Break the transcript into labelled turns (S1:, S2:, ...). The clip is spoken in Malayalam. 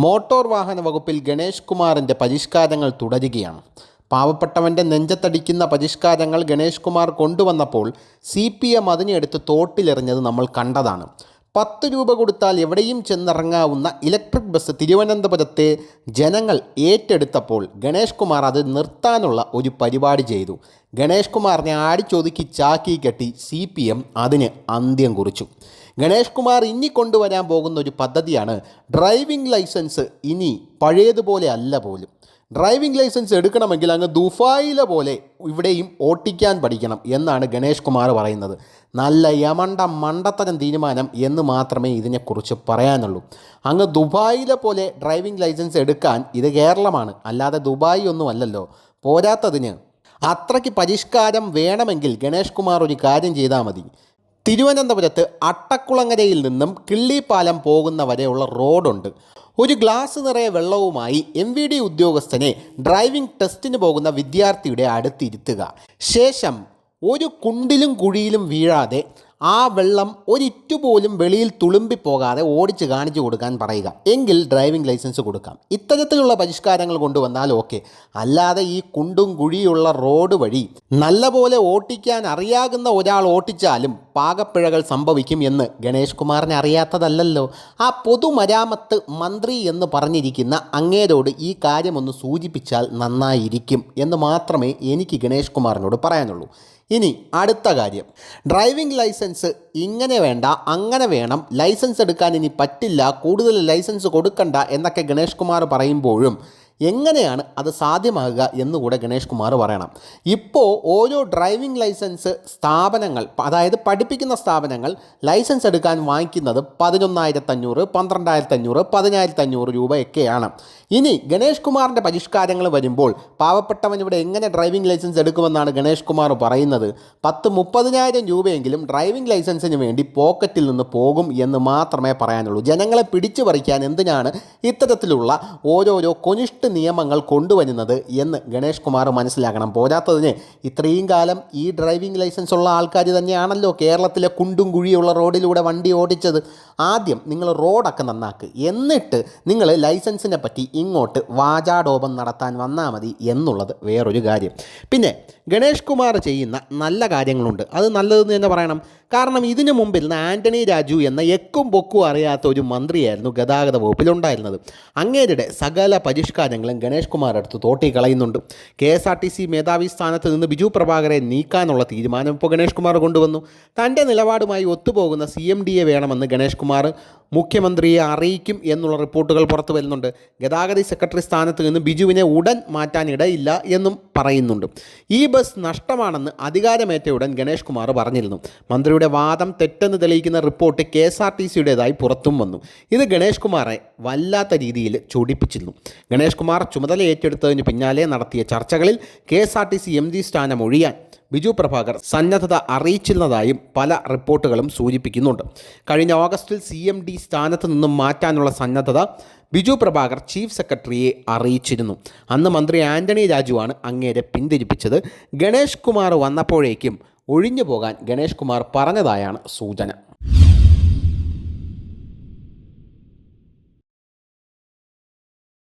S1: മോട്ടോർ വാഹന വകുപ്പിൽ ഗണേഷ് കുമാറിന്റെ പരിഷ്കാരങ്ങൾ തുടരുകയാണ്. പാവപ്പെട്ടവന്റെ നെഞ്ചത്തടിക്കുന്ന പരിഷ്കാരങ്ങൾ ഗണേഷ് കുമാർ കൊണ്ടുവന്നപ്പോൾ സി പി എം അതിനെടുത്ത് തോട്ടിലെറിഞ്ഞത് നമ്മൾ കണ്ടതാണ്. പത്ത് രൂപ കൊടുത്താൽ എവിടെയും ചെന്നിറങ്ങാവുന്ന ഇലക്ട്രിക് ബസ് തിരുവനന്തപുരത്തെ ജനങ്ങൾ ഏറ്റെടുത്തപ്പോൾ ഗണേഷ് കുമാർ അത് നിർത്താനുള്ള ഒരു പരിപാടി ചെയ്തു. ഗണേഷ് കുമാറിനെ ആടിച്ചൊതുക്കി ചാക്കി കെട്ടി സി പി എം അതിന് അന്ത്യം കുറിച്ചു. ഗണേഷ് കുമാർ ഇനി കൊണ്ടുവരാൻ പോകുന്ന ഒരു പദ്ധതിയാണ് ഡ്രൈവിംഗ് ലൈസൻസ് ഇനി പഴയതുപോലെ അല്ല പോലും. ഡ്രൈവിംഗ് ലൈസൻസ് എടുക്കണമെങ്കിൽ അങ്ങ് ദുഫായിലെ പോലെ ഇവിടെയും ഓട്ടിക്കാൻ പഠിക്കണം എന്നാണ് ഗണേഷ് കുമാർ പറയുന്നത്. നല്ല യമണ്ട മണ്ടത്തരം തീരുമാനം എന്ന് മാത്രമേ ഇതിനെക്കുറിച്ച് പറയാനുള്ളൂ. അങ്ങ് ദുബായിലെ പോലെ ഡ്രൈവിംഗ് ലൈസൻസ് എടുക്കാൻ ഇത് കേരളമാണ്. അല്ലാതെ ദുബായ് ഒന്നും അല്ലല്ലോ. പോരാത്തതിന് അത്രയ്ക്ക് പരിഷ്കാരം വേണമെങ്കിൽ ഗണേഷ് കുമാർ ഒരു കാര്യം ചെയ്താൽ മതി. തിരുവനന്തപുരത്ത് അട്ടക്കുളങ്ങരയിൽ നിന്നും കിള്ളിപ്പാലം പോകുന്ന വരെയുള്ള റോഡുണ്ട്. ഒരു ഗ്ലാസ് നിറയെ വെള്ളവുമായി എം വി ഡി ഉദ്യോഗസ്ഥനെ ഡ്രൈവിംഗ് ടെസ്റ്റിന് പോകുന്ന വിദ്യാർത്ഥിയുടെ അടുത്തിരുത്തുക ശേഷം ഒരു കുണ്ടിലും കുഴിയിലും വീഴാതെ ആ വെള്ളം ഒരിറ്റു പോലും വെളിയിൽ തുളുമ്പിപ്പോകാതെ ഓടിച്ച് കാണിച്ചു കൊടുക്കാൻ പറയുക. എങ്കിൽ ഡ്രൈവിംഗ് ലൈസൻസ് കൊടുക്കാം. ഇത്തരത്തിലുള്ള പരിഷ്കാരങ്ങൾ കൊണ്ടുവന്നാൽ ഓക്കെ അല്ലാതെ ഈ കുണ്ടും കുഴിയുള്ള റോഡ് വഴി നല്ലപോലെ ഓട്ടിക്കാൻ അറിയാകുന്ന ഒരാൾ ഓട്ടിച്ചാലും പാകപ്പിഴകൾ സംഭവിക്കും എന്ന് ഗണേഷ് കുമാറിനെ അറിയാത്തതല്ലല്ലോ. ആ പൊതുമരാമത്ത് മന്ത്രി എന്ന് പറഞ്ഞിരിക്കുന്ന അങ്ങേരോട് ഈ കാര്യമൊന്ന് സൂചിപ്പിച്ചാൽ നന്നായിരിക്കും എന്ന് മാത്രമേ എനിക്ക് ഗണേഷ് കുമാറിനോട് പറയാനുള്ളൂ. ഇനി അടുത്ത കാര്യം. ഡ്രൈവിംഗ് ലൈസൻസ് ഇങ്ങനെ വേണ്ട അങ്ങനെ വേണം. ലൈസൻസ് എടുക്കാൻ ഇനി പറ്റില്ല കൂടുതൽ ലൈസൻസ് കൊടുക്കണ്ട എന്നൊക്കെ ഗണേഷ് കുമാർ പറയുമ്പോഴും എങ്ങനെയാണ് അത് സാധ്യമാകുക എന്നുകൂടെ ഗണേഷ് കുമാർ പറയണം. ഇപ്പോൾ ഓരോ ഡ്രൈവിംഗ് ലൈസൻസ് സ്ഥാപനങ്ങൾ അതായത് പഠിപ്പിക്കുന്ന സ്ഥാപനങ്ങൾ ലൈസൻസ് എടുക്കാൻ വാങ്ങിക്കുന്നത് പതിനൊന്നായിരത്തി അഞ്ഞൂറ് പന്ത്രണ്ടായിരത്തി അഞ്ഞൂറ് പതിനായിരത്തി അഞ്ഞൂറ് രൂപയൊക്കെയാണ്. ഇനി ഗണേഷ് കുമാറിന്റെ പരിഷ്കാരങ്ങൾ വരുമ്പോൾ പാവപ്പെട്ടവൻ ഇവിടെ എങ്ങനെ ഡ്രൈവിംഗ് ലൈസൻസ് എടുക്കുമെന്നാണ് ഗണേഷ് കുമാർ പറയുന്നത്. പത്ത് മുപ്പതിനായിരം രൂപയെങ്കിലും ഡ്രൈവിംഗ് ലൈസൻസിന് വേണ്ടി പോക്കറ്റിൽ നിന്ന് പോകും എന്ന് മാത്രമേ പറയാനുള്ളൂ. ജനങ്ങളെ പിടിച്ചു പറിക്കാൻ എന്തിനാണ് ഇത്തരത്തിലുള്ള ഓരോരോ കൊനിഷ്ഠ നിയമങ്ങൾ കൊണ്ടുവരുന്നത് എന്ന് ഗണേഷ് കുമാർ മനസ്സിലാക്കണം. പോരാത്തതിന് ഇത്രയും കാലം ഈ ഡ്രൈവിംഗ് ലൈസൻസ് ഉള്ള ആൾക്കാർ തന്നെയാണല്ലോ കേരളത്തിലെ കുണ്ടും കുഴിയുള്ള റോഡിലൂടെ വണ്ടി ഓടിച്ചത്. ആദ്യം നിങ്ങൾ റോഡൊക്കെ നന്നാക്ക്. എന്നിട്ട് നിങ്ങൾ ലൈസൻസിനെ പറ്റി ഇങ്ങോട്ട് വാചാടോപം നടത്താൻ വന്നാൽ മതി എന്നുള്ളത് വേറൊരു കാര്യം. പിന്നെ ഗണേഷ് കുമാർ ചെയ്യുന്ന നല്ല കാര്യങ്ങളുണ്ട്. അത് നല്ലതെന്ന് തന്നെ പറയണം. കാരണം ഇതിനു മുമ്പിൽ ആന്റണി രാജു എന്ന എക്കും പൊക്കും അറിയാത്ത ഒരു മന്ത്രിയായിരുന്നു ഗതാഗത വകുപ്പിലുണ്ടായിരുന്നത്. അങ്ങേരുടെ സകല പരിഷ്കാരങ്ങളും ഗണേഷ് കുമാർ അടുത്ത് തോട്ടി കളയുന്നുണ്ട്. K S R T C മേധാവി സ്ഥാനത്ത് നിന്ന് ബിജു പ്രഭാകരെ നീക്കാനുള്ള തീരുമാനം ഇപ്പോൾ ഗണേഷ് കുമാർ കൊണ്ടുവന്നു. തന്റെ നിലപാടുമായി ഒത്തുപോകുന്ന സി എം ഡി എ വേണമെന്ന് ഗണേഷ് കുമാർ മുഖ്യമന്ത്രിയെ അറിയിക്കും എന്നുള്ള റിപ്പോർട്ടുകൾ പുറത്തു വരുന്നുണ്ട്. ഗതാഗത സെക്രട്ടറി സ്ഥാനത്ത് നിന്ന് ബിജുവിനെ ഉടൻ മാറ്റാനിടയില്ല എന്നും പറയുന്നുണ്ട്. ഈ ബസ് നഷ്ടമാണെന്ന് അധികാരമേറ്റ ഉടൻ ഗണേഷ് കുമാർ പറഞ്ഞിരുന്നു. മന്ത്രിയുടെ വാദം തെറ്റെന്ന് തെളിയിക്കുന്ന report K S R T സിയുടേതായി പുറത്തും വന്നു. ഇത് ഗണേഷ് കുമാറെ വല്ലാത്ത രീതിയിൽ ചൊടിപ്പിച്ചിരുന്നു. ഗണേഷ് കുമാർ ചുമതല ഏറ്റെടുത്തതിന് പിന്നാലെ നടത്തിയ ചർച്ചകളിൽ K S R T C M G സ്ഥാനം ഒഴിയാൻ ബിജു പ്രഭാകർ സന്നദ്ധത അറിയിച്ചിരുന്നതായും പല റിപ്പോർട്ടുകളും സൂചിപ്പിക്കുന്നുണ്ട്. കഴിഞ്ഞ ഓഗസ്റ്റിൽ സി എം ഡി സ്ഥാനത്ത് നിന്നും മാറ്റാനുള്ള സന്നദ്ധത ബിജു പ്രഭാകർ ചീഫ് സെക്രട്ടറിയെ അറിയിച്ചിരുന്നു. അന്ന് മന്ത്രി ആന്റണി രാജുവാണ് അങ്ങേരെ പിന്തിരിപ്പിച്ചത്. ഗണേഷ് കുമാർ വന്നപ്പോഴേക്കും ഒഴിഞ്ഞു പോകാൻ ഗണേഷ് കുമാർ പറഞ്ഞതായാണ് സൂചന.